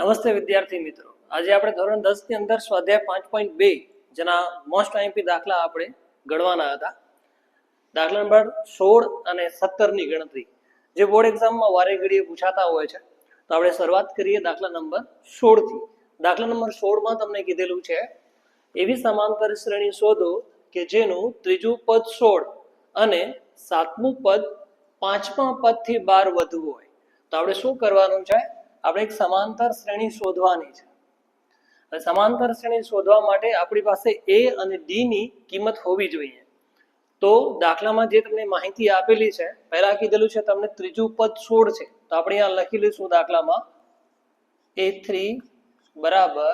નમસ્તે વિદ્યાર્થી મિત્રો. આજે આપણે ધોરણ દસની અંદર સ્વાધ્યાય પાંચ પોઈન્ટ બે, જેના મોસ્ટ આઈમપી દાખલા આપણે ગણવાના હતા. દાખલા નંબર સોળ અને સત્તરની ગણતરી. જે બોર્ડ એક્ઝામમાં વારે ઘડીએ પૂછાતા હોય છે, તો આપણે શરૂઆત કરીએ દાખલા નંબર સોળથી. દાખલા નંબર સોળમાં તમને કીધેલું છે, એવી સમાંતર શ્રેણી શોધો કે જેનું ત્રીજું પદ સોળ અને સાતમું પદ પાંચમા પદથી બાર વધુ હોય. તો આપણે શું કરવાનું છે? આપણે એક સમાંતર શ્રેણી શોધવાની છે. સમાંતર શ્રેણી શોધવા માટે આપણી પાસે એ અને ડી ની કિંમત હોવી જોઈએ. તો દાખલામાં જે તમને માહિતી આપેલી છે, પહેલા કીધેલું છે તમને ત્રીજું પદ સોળ છે. તો આપણે અહીંયા લખી લઈશું દાખલામાં એ થ્રી બરાબર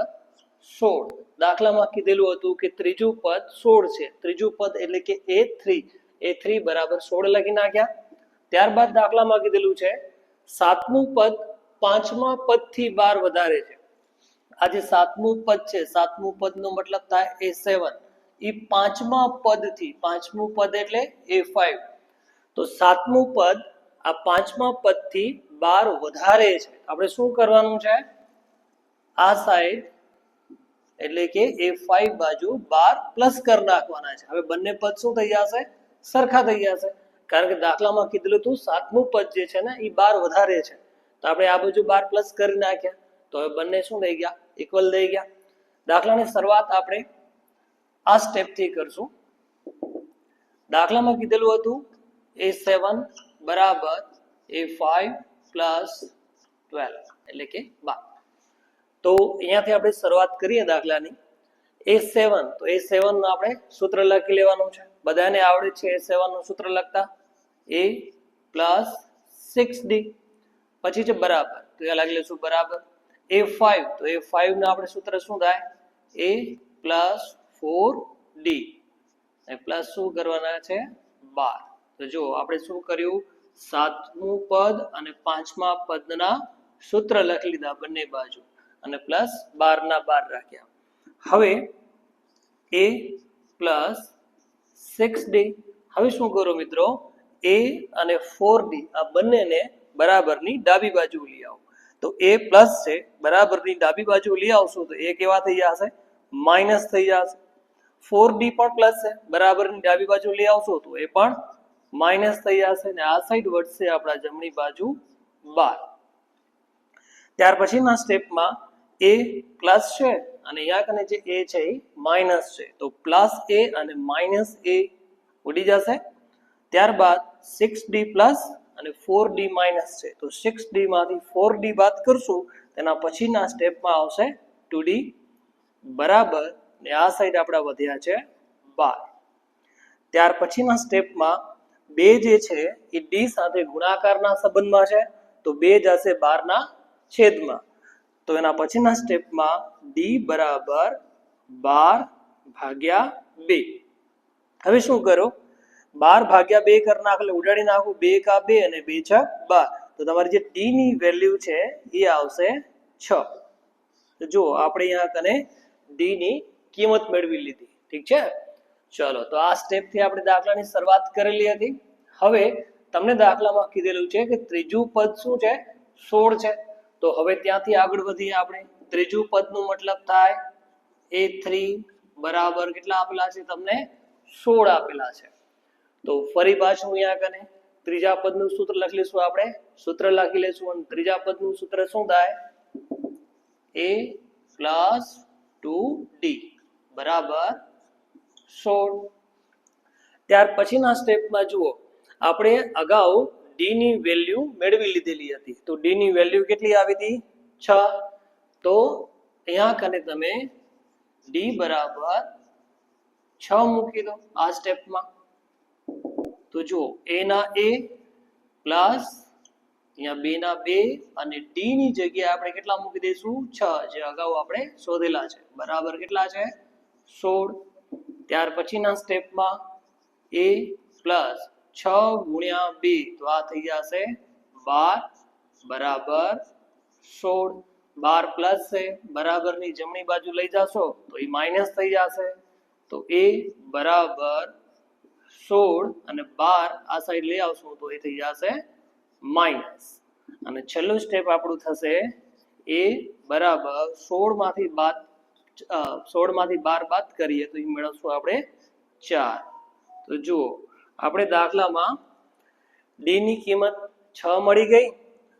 સોળ. દાખલામાં કીધેલું હતું કે ત્રીજું પદ સોળ છે. ત્રીજું પદ એટલે કે એ થ્રી એ થ્રી બરાબર સોળ લખી નાખ્યા. ત્યારબાદ દાખલામાં કીધેલું છે સાતમું પદ પાંચમા પદથી બાર વધારે છે. આ જે સાતમું પદ છે. સાતમું પદનો મતલબ થાય એ સેવન એ પાંચમા પદથી, પાંચમું પદ એટલે એ ફાઈવ તો સાતમું પદ આ પાંચમા પદથી બાર વધારે છે. આપણે શું કરવાનું છે? આ સાઈડ એટલે કે એ ફાઈવ બાજુ બાર પ્લસ કરી નાખવાના છે. હવે બંને પદ શું થઈ જશે? સરખા થઈ જશે. કારણ કે દાખલામાં કીધેલું હતું સાતમું પદ જે છે ને એ બાર વધારે છે. આપણે આ બાજુ બાર પ્લસ કરી નાખ્યા. તો હવે બંને શું થઈ ગયા? ઇક્વલ થઈ ગયા. દાખલાની શરૂઆત આપણે આ સ્ટેપથી કરશું. દાખલામાં કીધેલું હતું એ સેવન બરાબર એ ફાઈવ પ્લસ ટ્વેલ્વ એટલે કે બાર. તો અહીંયાથી આપણે શરૂઆત કરીએ દાખલાની. એ સેવન તો એ સેવનનું આપણે સૂત્ર લખી લેવાનું છે. બધાને આવડે છે એ સેવનનું સૂત્ર લખતા? એ પ્લસ સિક્સ ડી પછી છે બરાબર. તો એ લાગી લઈશું બરાબર. એ ફાઈવ તો એ ફાઈવનું આપણે સૂત્ર શું થાય? A plus four D plus શું કરવાના છે? બાર. તો જો આપણે શું કર્યું? સાતમું પદ અને પાંચમા પદના સૂત્ર લખી લીધા બંને બાજુ. અને પ્લસ બાર ના બાર રાખ્યા. હવે એ પ્લસ સિક્સ ડી હવે શું કરો મિત્રો? એ અને ફોર ડી આ બંનેને બરાબરની ડાબી બાજુ લઈ આવો. તો એ પ્લસ છે, બરાબરની ડાબી બાજુ લઈ આવશો તો એ કેવા થઈ જશે? માઇનસ થઈ જશે. ફોર ડી પણ પ્લસ છે, બરાબરની ડાબી બાજુ લઈ આવશો તો એ પણ માઇનસ થઈ જશે અને આ સાઈડ વધશે આપણા જમણી બાજુ બાર. ત્યાર પછીના સ્ટેપમાં એ પ્લસ છે અને અહીંયા કને જે એ છે એ માઇનસ છે. તો પ્લસ એ અને માઇનસ એ ઉડી જશે. ત્યારબાદ સિક્સ ડી પ્લસ અને ફોર ડી માઇનસ છે. તો સિક્સ ડી માંથી ફોર ડી બાદ કરશું, તેના પછીના સ્ટેપમાં આવશે ટુ ડી બરાબર. ને આ સાઈડ આપણા વધ્યા છે બાર. ત્યાર પછીના સ્ટેપમાં બે જે છે, એ ડી સાથે ગુણાકારના સંબંધમાં છે. તો બે જશે બારના છેદમાં. તો એના પછીના સ્ટેપમાં ડી બરાબર બાર ભાગ્યા બે. હવે શું કરો? બાર ભાગ્યા બે કરી નાખો એટલે ઉડાડી નાખો, બે કા બે અને બે છ બાર. તો તમારી જે ટી ની વેલ્યુ છે, એ આવશે છ. તો જુઓ, આપણે અહીંયા કને ડી ની કિંમત મેળવી લીધી. ઠીક છે? ચલો, તો આ સ્ટેપથી આપણે દાખલાની શરૂઆત કરેલી હતી. હવે તમને દાખલામાં કીધેલું છે કે ત્રીજું પદ શું છે? સોળ છે. તો હવે ત્યાંથી આગળ વધીએ આપણે. ત્રીજું પદનું મતલબ થાય એ થ્રી બરાબર કેટલા આપેલા છે તમને? સોળ આપેલા છે. તો ફરી પાછું અહીંયા કને? ત્રીજા પદનું સૂત્ર લખી લઈશું આપણે. સૂત્ર લખી લઈશું અને ત્રીજા પદનું સૂત્ર શું થાય? એ પ્લસ ટુ ડી બરાબર? સોળ. ત્યાર પછીના સ્ટેપમાં જુઓ. આપણે અગાઉ ડી ની વેલ્યુ મેળવી લીધેલી હતી. તો ડી ની વેલ્યુ કેટલી આવી હતી? છ. તો અહીંયા કને તમે ડી બરાબર છ મૂકી દો આ સ્ટેપમાં. તો જુઓ એ ના એ પ્લસ અહીંયા બે ના બે અને ડી ની જગ્યાએ આપણે કેટલા મૂકી દઈશું? છ. જે અગાઉ આપણે શોધેલા છે. બરાબર કેટલા છે? સોળ. ત્યાર પછીના સ્ટેપમાં એ પ્લસ છ ગુણ્યા બે તો આ થઈ જશે બાર. બરાબર સોળ. બાર પ્લસ છે. બરાબરની જમણી બાજુ લઈ જાશો તો એ માઇનસ થઈ જશે. તો એ બરાબર સોળ અને બાર આ સાઈડ લઈ આવશું તો એ થઈ જશે માઇનસ અને છેલ્લું સ્ટેપ આપણું થશે એ બરાબર સોળમાંથી બાદ સોળમાંથી બાર બાદ કરીએ તો એ મેળવશું આપણે ચાર. તો જુઓ, આપણે દાખલામાં ડી ની કિંમત છ મળી ગઈ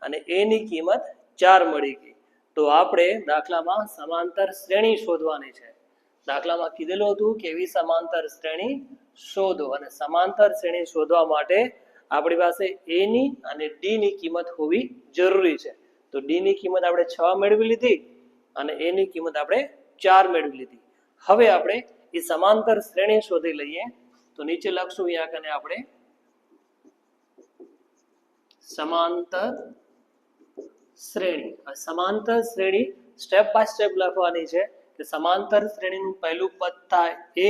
અને એ ની કિંમત ચાર મળી ગઈ. તો આપણે દાખલામાં સમાંતર શ્રેણી શોધવાની છે. દાખલામાં કીધેલું હતું કે એવી સમાંતર શ્રેણી શોધો અને સમાંતર શ્રેણી શોધવા માટે આપણી પાસે એ ની અને ડી ની કિંમત હોવી જરૂરી છે. તો ડી ની કિંમત આપણે છ મેળવી લીધી અને એ ની કિંમત આપણે ચાર મેળવી લીધી. હવે આપણે એ સમાંતર શ્રેણી શોધી લઈએ. તો નીચે લખશું અહીંયા કને આપણે સમાંતર શ્રેણી. સમાંતર શ્રેણી સ્ટેપ બાય સ્ટેપ લખવાની છે. સમાંતર શ્રેણીનું પહેલું પદ થાય એ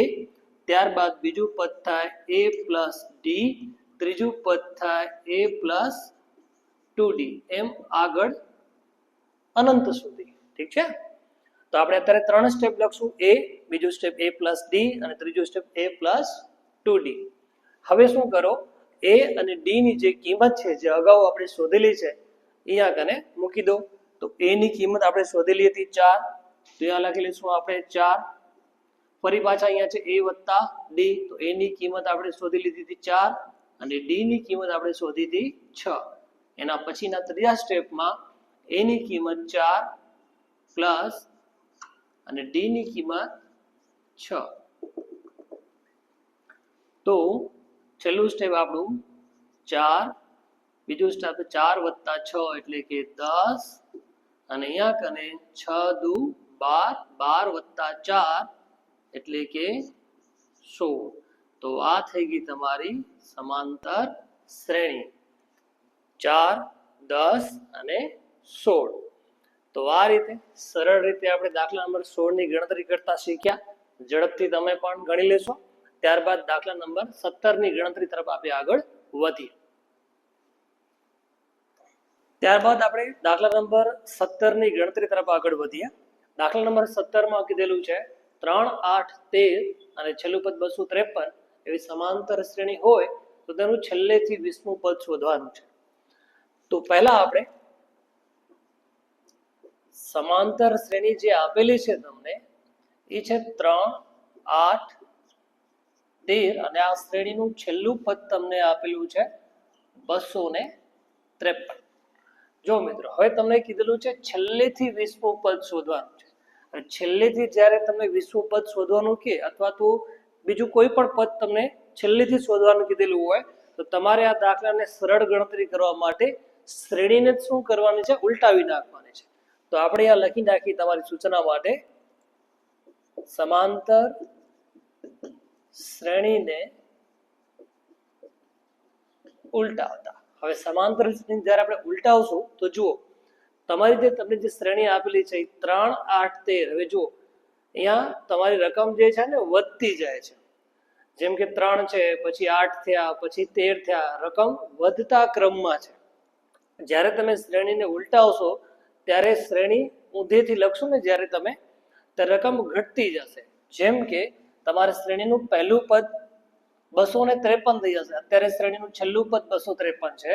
ત્યારબાદ બીજું પદ થાય એ પ્લસ ડી ત્રીજું પદ થાય એ પ્લસ ટુ ડી એમ આગળ અનંત સુધી. ઠીક છે? તો આપણે અત્યારે ત્રણ સ્ટેપ લખશું. એ બીજું સ્ટેપ એ પ્લસ ડી અને ત્રીજું step A plus two D હવે શું કરો? એ અને ડી ની જે કિંમત છે, જે અગાઉ આપણે શોધેલી છે, અહીંયા કને મૂકી દો. તો એની કિંમત આપણે શોધેલી હતી ચાર. તો અહીંયા લખી લઈશું આપણે ચાર. ફરી પાછા અહીંયા છે એ વત્તા ડી. તો એ ની કિંમત આપણે શોધી લીધી હતી ચાર અને ડી ની કિંમત આપણે શોધી હતી છ. એના પછીના ત્રીજા સ્ટેપમાં એ ની કિંમત ચાર પ્લસ અને ડી ની કિંમત છ. તો છેલ્લું સ્ટેપ આપણું ચાર. બીજું સ્ટેપ ચાર વત્તા છ એટલે કે દસ. અને અહીંયા કને છ દુ બાર બાર વત્તા ચાર એટલે કે સોળ. તો આ થઈ ગઈ તમારી સમાંતર શ્રેણી. ચાર, દસ અને સોળ. તો આ રીતે સરળ રીતે આપણે દાખલા નંબર સોળની ગણતરી કરતા શીખ્યા. ઝડપથી તમે પણ ગણી લેશો. ત્યારબાદ દાખલા નંબર સત્તરની ગણતરી તરફ આપણે આગળ વધીએ. ત્યારબાદ આપણે દાખલા નંબર સત્તરની ગણતરી તરફ આગળ વધીએ. દાખલા નંબર સત્તરમાં કીધેલું છે, ત્રણ, આઠ, તેર અને છેલ્લું પદ બસો ત્રેપન એવી સમાંતર શ્રેણી હોય તો તેનું છેલ્લેથી વીસમું પદ શોધવાનું છે. તો પહેલા આપણે સમાંતર શ્રેણી જે આપેલી છે તમને એ છે ત્રણ, આઠ, તેર અને આ શ્રેણીનું છેલ્લું પદ તમને આપેલું છે બસો ને ત્રેપન. જો મિત્રો, હવે તમને કીધેલું છે છેલ્લેથી વીસમું પદ શોધવાનું છે. છેલ્લેથી જ્યારે તમને વિશ્વ પદ શોધવાનું કે અથવા તો બીજું કોઈ પણ પદ તમને છેલ્લેથી શોધવાનું કીધેલું હોય, તો તમારે આ દાખલાને સરળ ગણતરી કરવા માટે શ્રેણીને જ શું કરવાની છે? ઉલટાવી નાખવાની છે. તો આપણે આ લખી નાખી તમારી સૂચના માટે સમાંતર શ્રેણીને ઉલટાવતા. હવે સમાંતર જ્યારે આપણે ઉલટાવશું, તો જુઓ તમારી જે તમને જે શ્રેણી આપેલી છે એ ત્રણ, આઠ, તેર, હવે જુઓ, અહીંયા તમારી રકમ જે છે ને, વધતી જાય છે. જેમ કે ત્રણ છે, પછી આઠ થયા, પછી તેર થયા, રકમ વધતા ક્રમમાં છે. જ્યારે તમે શ્રેણીને ઉલટાવશો, ત્યારે શ્રેણી ઊંધેથી લખશો ને, જ્યારે તમે, તે રકમ ઘટતી જશે. જેમ કે, તમારે શ્રેણીનું પહેલું પદ બસો ને ત્રેપન થઈ જશે. અત્યારે શ્રેણીનું છેલ્લું પદ બસો ત્રેપન છે.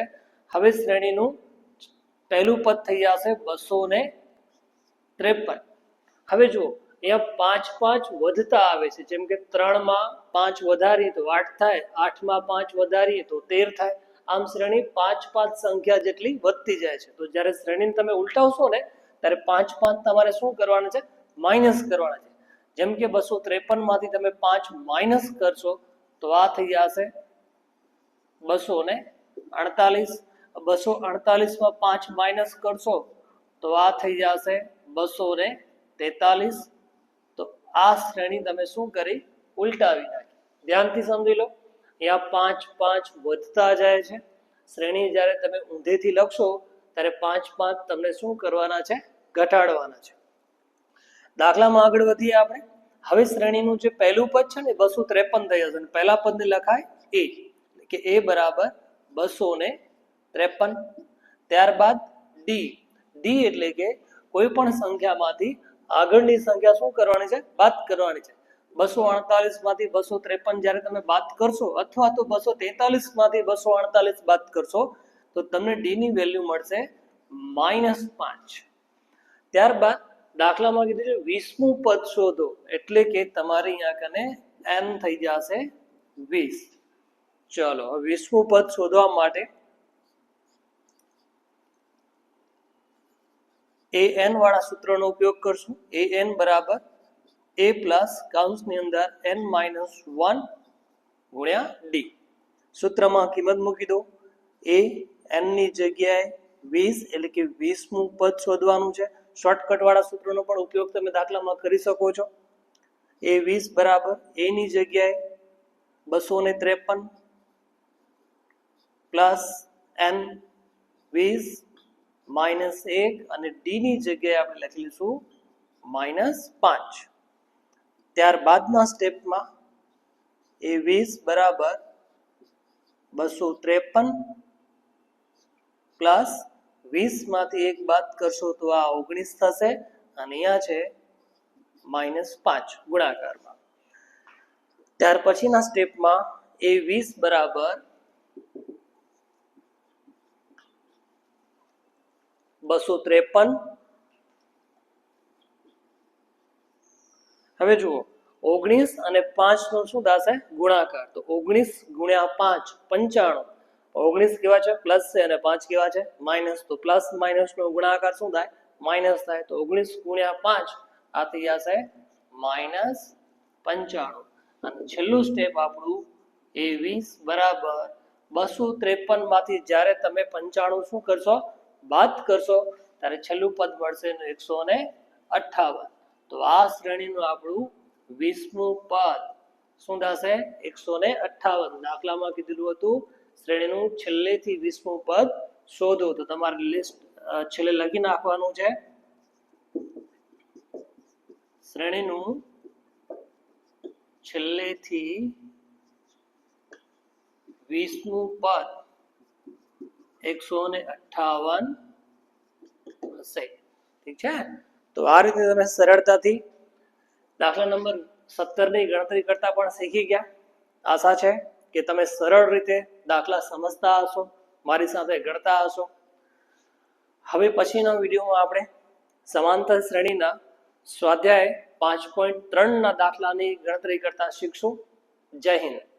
હવે શ્રેણીનું પહેલું પદ થઈ જશે બસો ને ત્રેપન. હવે જુઓ, અહીંયા પાંચ પાંચ વધતા આવે છે. જેમ કે ત્રણમાં પાંચ વધારીએ તો આઠ થાય, આઠમાં પાંચ વધારીએ તો તેર થાય. આમ શ્રેણી પાંચ પાંચ સંખ્યા જેટલી વધતી જાય છે. તો જ્યારે શ્રેણીને તમે ઉલટાવશો ને, ત્યારે પાંચ પાંચ તમારે શું કરવાના છે? માઇનસ કરવાના છે. જેમ કે બસો ત્રેપનમાંથી તમે પાંચ માઇનસ કરશો, તો આ થઈ જશે બસો ને અડતાલીસ. બસો અડતાલીસમાં પાંચ માઇનસ કરશો, તો આ થઈ જશે બસો ને તેતાલીસ. તો આ શ્રેણી તમે શું કરી? ઉલટાવી નાખી. ધ્યાનથી સમજી લો, અહીંયા પાંચ પાંચ વધતા જાય છે. શ્રેણી જ્યારે તમે ઊંધેથી લખશો, ત્યારે પાંચ પાંચ તમને શું કરવાના છે? ઘટાડવાના છે. દાખલામાં આગળ વધીએ આપણે. હવે શ્રેણીનું જે પહેલું પદ છે ને બસો ત્રેપન થઈ જશે. પહેલા પદને લખાય એ. કે એ બરાબર બસો ને ત્રેપન. ત્યારબાદ ડી ડી એટલે કે કોઈ પણ સંખ્યામાંથી આગળની સંખ્યા શું કરવાની છે? બાદ કરવાની છે. બસો અડતાલીસમાંથી બસો ત્રેપન જ્યારે તમે બાદ કરશો અથવા તો બસો તેતાલીસમાંથી બસો અડતાલીસ બાદ કરશો, તો તમને ડી ની વેલ્યુ મળશે માઇનસ પાંચ. ત્યારબાદ દાખલામાં કીધું છે, વીસમું પદ શોધો એટલે કે તમારે અહીંયા કને એમ થઈ જશે વીસ. ચલો વીસમું પદ શોધવા માટે એ એન વાળા સૂત્રનો ઉપયોગ કરશું. એ એન બરાબર એ પ્લસ કાઉન્સની અંદર એન માઇનસ વન ગુણ્યા ડી સૂત્રમાં કિંમત મૂકી દો. એ એનની જગ્યાએ વીસ એટલે કે વીસમું પદ શોધવાનું છે. શોર્ટકટ વાળા સૂત્રનો પણ ઉપયોગ તમે દાખલામાં કરી શકો છો. એ વીસ બરાબર એની જગ્યાએ બસો ને ત્રેપન પ્લસ એન વીસ માઇનસ એક અને ડી ની જગ્યાએ આપણે લખી લઈશું માઇનસ પાંચ. ત્યારબાદના સ્ટેપમાં એ વીસ બરાબર બસો ત્રેપન પ્લસ વીસમાંથી એક બાદ કરશો તો આ ઓગણીસ થશે અને અહીંયા છે માઇનસ પાંચ ગુણાકારમાં. ત્યાર પછીના સ્ટેપમાં એ વીસ બરાબર બસો ત્રેપન. હવે જુઓ, ઓગણીસ અને પાંચ નો શું થશે? ગુણાકાર. તો ઓગણીસ ગુણ્યા પાંચ, પંચાણું. ઓગણીસ કેવા છે? પ્લસ છે અને પાંચ કેવા છે? માઇનસ. તો પ્લસ માઇનસ નો ગુણાકાર શું થાય? માઇનસ થાય. તો ઓગણીસ ગુણ્યા પાંચ, આ થઈ જશે માઇનસ પંચાણું. અને છેલ્લું સ્ટેપ આપણું એ વીસ બરાબર. બસો ત્રેપનમાંથી જ્યારે તમે પંચાણું શું કરશો? બાદ કરશો, ત્યારે છેલ્લું પદ મળશે એકસો ને અઠ્ઠાવન. તો આ શ્રેણીનું આપણું વીસમું પદ શું થશે એકસો ને અઠ્ઠાવન. દાખલામાં કીધેલું હતું, શ્રેણીનું છેલ્લેથી વીસમું પદ શોધો. તો તમારે લિસ્ટ છેલ્લે લખી નાખવાનું છે. શ્રેણીનું છેલ્લેથી વીસમું પદ એકસો ને અઠ્ઠાવન હશે. ઠીક છે? તો આ રીતે તમે સરળતાથી દાખલા નંબર સત્તરની ગણતરી કરતા પણ શીખી ગયા. આશા છે કે તમે સરળ રીતે દાખલા સમજતા હશો, મારી સાથે ગણતા હશો. હવે પછીના વિડીયોમાં આપણે સમાંતર શ્રેણીના સ્વાધ્યાય પાંચ પોઈન્ટ ત્રણના દાખલાની ગણતરી કરતા શીખશું. જય હિન્દ.